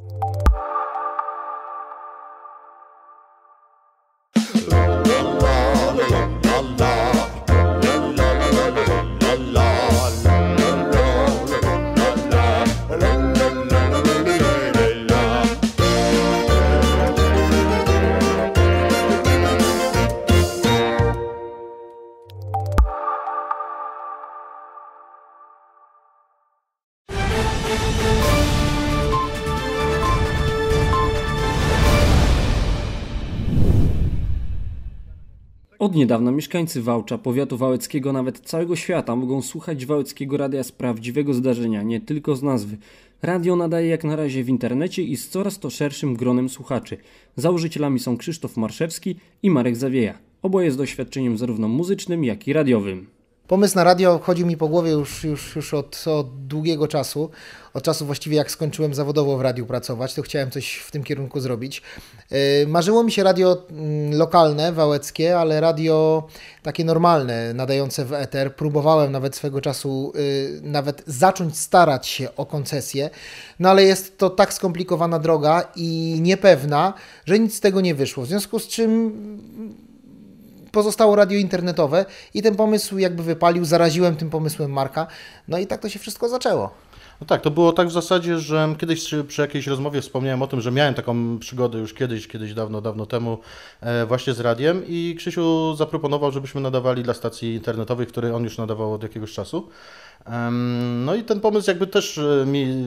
you Od niedawna mieszkańcy Wałcza, powiatu wałeckiego, nawet całego świata mogą słuchać wałeckiego radia z prawdziwego zdarzenia, nie tylko z nazwy. Radio nadaje jak na razie w internecie i z coraz to szerszym gronem słuchaczy. Założycielami są Krzysztof Marszewski i Marek Zawieja. Oboje z doświadczeniem zarówno muzycznym, jak i radiowym. Pomysł na radio chodził mi po głowie już, już, już od, od długiego czasu. Od czasu właściwie jak skończyłem zawodowo w radiu pracować, to chciałem coś w tym kierunku zrobić. Yy, marzyło mi się radio mm, lokalne, wałeckie, ale radio takie normalne, nadające w eter. Próbowałem nawet swego czasu yy, nawet zacząć starać się o koncesję, no ale jest to tak skomplikowana droga i niepewna, że nic z tego nie wyszło. W związku z czym pozostało radio internetowe i ten pomysł jakby wypalił, zaraziłem tym pomysłem Marka, no i tak to się wszystko zaczęło. No tak, to było tak w zasadzie, że kiedyś przy jakiejś rozmowie wspomniałem o tym, że miałem taką przygodę już kiedyś, kiedyś dawno, dawno temu e, właśnie z radiem i Krzysiu zaproponował, żebyśmy nadawali dla stacji internetowych, które on już nadawał od jakiegoś czasu. No i ten pomysł jakby też e, mi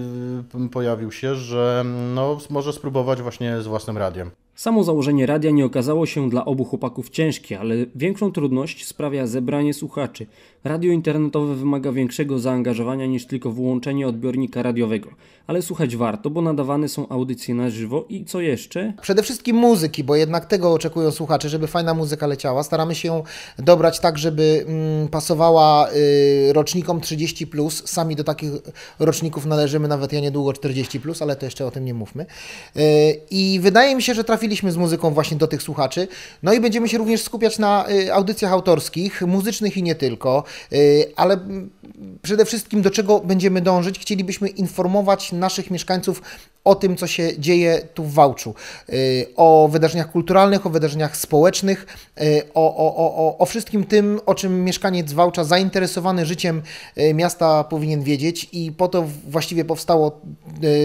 pojawił się, że no, może spróbować właśnie z własnym radiem. Samo założenie radia nie okazało się dla obu chłopaków ciężkie, ale większą trudność sprawia zebranie słuchaczy. Radio internetowe wymaga większego zaangażowania niż tylko włączenie odbiornika radiowego. Ale słuchać warto, bo nadawane są audycje na żywo i co jeszcze? Przede wszystkim muzyki, bo jednak tego oczekują słuchacze, żeby fajna muzyka leciała. Staramy się ją dobrać tak, żeby mm, pasowała y, rocznikom 30+. Plus. Sami do takich roczników należymy, nawet ja niedługo 40+, plus, ale to jeszcze o tym nie mówmy. Y, I wydaje mi się, że trafiliśmy z muzyką właśnie do tych słuchaczy. No i będziemy się również skupiać na y, audycjach autorskich, muzycznych i nie tylko. Y, ale przede wszystkim do czego będziemy dążyć? Chcielibyśmy informować naszych mieszkańców o tym, co się dzieje tu w Wałczu, y, o wydarzeniach kulturalnych, o wydarzeniach społecznych, y, o, o, o, o wszystkim tym, o czym mieszkaniec Wałcza zainteresowany życiem miasta powinien wiedzieć i po to właściwie powstało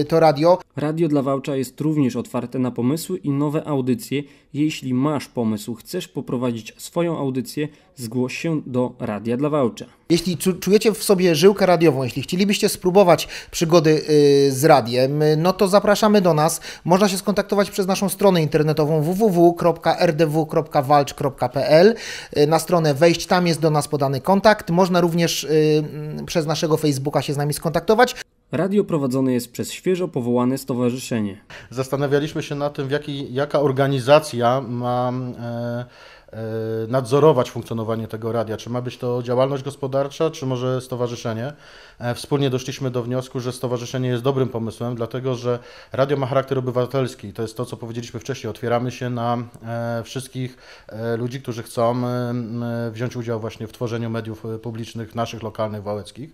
to radio. Radio dla Wałcza jest również otwarte na pomysły i nowe audycje. Jeśli masz pomysł, chcesz poprowadzić swoją audycję, zgłoś się do Radia dla Wałcza. Jeśli czujecie w sobie żyłkę radiową, jeśli chcielibyście spróbować przygody y, z radiem, no to zapraszamy do nas. Można się skontaktować przez naszą stronę internetową www.rdw.walcz.pl. Y, na stronę wejść, tam jest do nas podany kontakt. Można również y, przez naszego Facebooka się z nami skontaktować. Radio prowadzone jest przez świeżo powołane stowarzyszenie. Zastanawialiśmy się na tym, jaki, jaka organizacja ma. E, E, nadzorować funkcjonowanie tego radia. Czy ma być to działalność gospodarcza, czy może stowarzyszenie? E, wspólnie doszliśmy do wniosku, że stowarzyszenie jest dobrym pomysłem, dlatego że radio ma charakter obywatelski. To jest to, co powiedzieliśmy wcześniej. Otwieramy się na e, wszystkich ludzi, którzy chcą wziąć udział właśnie w tworzeniu mediów publicznych, naszych lokalnych, wałeckich.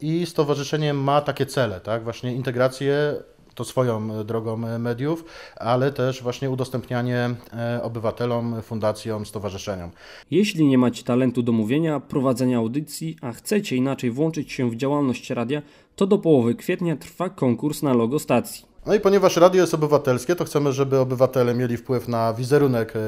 I stowarzyszenie ma takie cele, tak? Właśnie integrację to swoją e, drogą e, mediów, ale też właśnie udostępnianie e, obywatelom, fundacjom, stowarzyszeniom. Jeśli nie macie talentu do mówienia, prowadzenia audycji, a chcecie inaczej włączyć się w działalność radia, to do połowy kwietnia trwa konkurs na logo stacji. No i ponieważ radio jest obywatelskie, to chcemy, żeby obywatele mieli wpływ na wizerunek e,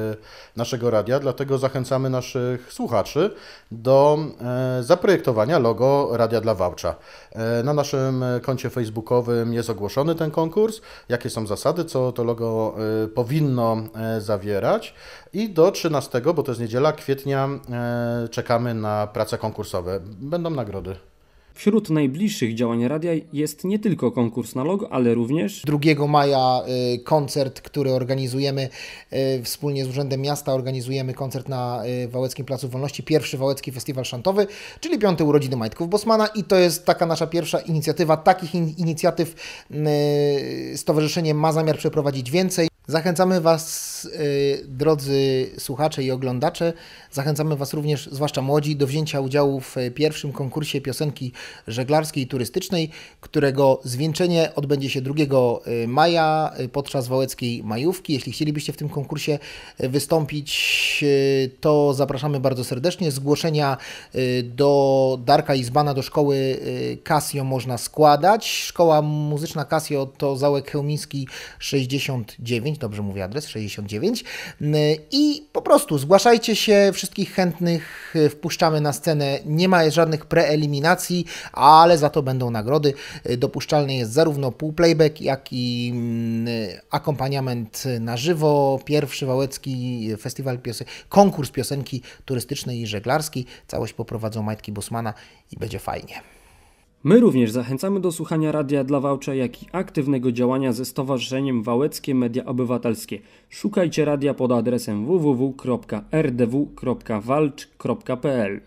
naszego radia, dlatego zachęcamy naszych słuchaczy do e, zaprojektowania logo Radia dla Wałcza. E, na naszym koncie facebookowym jest ogłoszony ten konkurs, jakie są zasady, co to logo powinno zawierać i do 13, bo to jest niedziela, kwietnia czekamy na prace konkursowe. Będą nagrody. Wśród najbliższych działań radia jest nie tylko konkurs na logo, ale również 2 maja y, koncert, który organizujemy y, wspólnie z Urzędem Miasta, organizujemy koncert na y, Wałeckim Placu Wolności, pierwszy Wałecki Festiwal Szantowy, czyli piąte urodziny Majtków Bosmana i to jest taka nasza pierwsza inicjatywa. Takich in inicjatyw stowarzyszenie ma zamiar przeprowadzić więcej. Zachęcamy Was, y, drodzy słuchacze i oglądacze, zachęcamy Was również, zwłaszcza młodzi, do wzięcia udziału w pierwszym konkursie piosenki żeglarskiej i turystycznej, którego zwieńczenie odbędzie się 2 y, maja podczas Wałeckiej Majówki. Jeśli chcielibyście w tym konkursie wystąpić, to zapraszamy bardzo serdecznie. Zgłoszenia do Darka Izbana, do szkoły Casio można składać. Szkoła muzyczna Casio to Załek Chełmiński 69, dobrze mówię adres, 69. I po prostu zgłaszajcie się, wszystkich chętnych wpuszczamy na scenę. Nie ma żadnych preeliminacji, ale za to będą nagrody. Dopuszczalny jest zarówno półplayback, jak i akompaniament na żywo. Pierwszy Wałecki Festiwal Piosenki, konkurs piosenki turystycznej i żeglarskiej. Całość poprowadzą Majtki Bosmana i będzie fajnie. My również zachęcamy do słuchania Radia dla Wałcza, jak i aktywnego działania ze Stowarzyszeniem Wałeckie Media Obywatelskie. Szukajcie radia pod adresem www.rdw.walcz.pl